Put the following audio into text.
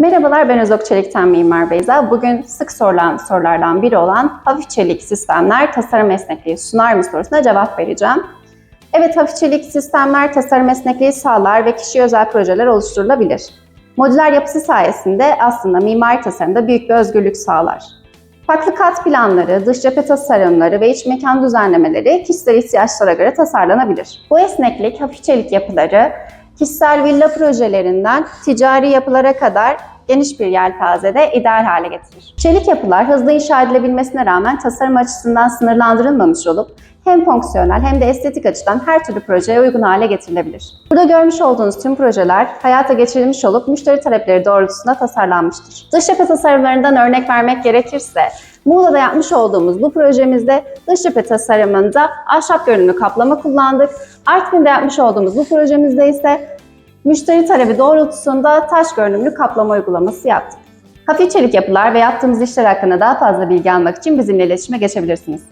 Merhabalar ben Özok Çelik'ten Mimar Beyza. Bugün sık sorulan sorulardan biri olan hafif çelik sistemler tasarım esnekliği sunar mı sorusuna cevap vereceğim. Evet hafif çelik sistemler tasarım esnekliği sağlar ve kişiye özel projeler oluşturulabilir. Modüler yapısı sayesinde aslında mimari tasarımda büyük bir özgürlük sağlar. Farklı kat planları, dış cephe tasarımları ve iç mekan düzenlemeleri kişisel ihtiyaçlara göre tasarlanabilir. Bu esneklik hafif çelik yapıları kişisel villa projelerinden ticari yapılara kadar geniş bir yelpazede ideal hale getirir. Çelik yapılar hızlı inşa edilebilmesine rağmen tasarım açısından sınırlandırılmamış olup hem fonksiyonel hem de estetik açıdan her türlü projeye uygun hale getirilebilir. Burada görmüş olduğunuz tüm projeler hayata geçirilmiş olup müşteri talepleri doğrultusunda tasarlanmıştır. Dış cephe tasarımlarından örnek vermek gerekirse, Muğla'da yapmış olduğumuz bu projemizde dış cephe tasarımında ahşap görünümlü kaplama kullandık. Artvin'de yapmış olduğumuz bu projemizde ise müşteri talebi doğrultusunda taş görünümlü kaplama uygulaması yaptık. Hafif çelik yapılar ve yaptığımız işler hakkında daha fazla bilgi almak için bizimle iletişime geçebilirsiniz.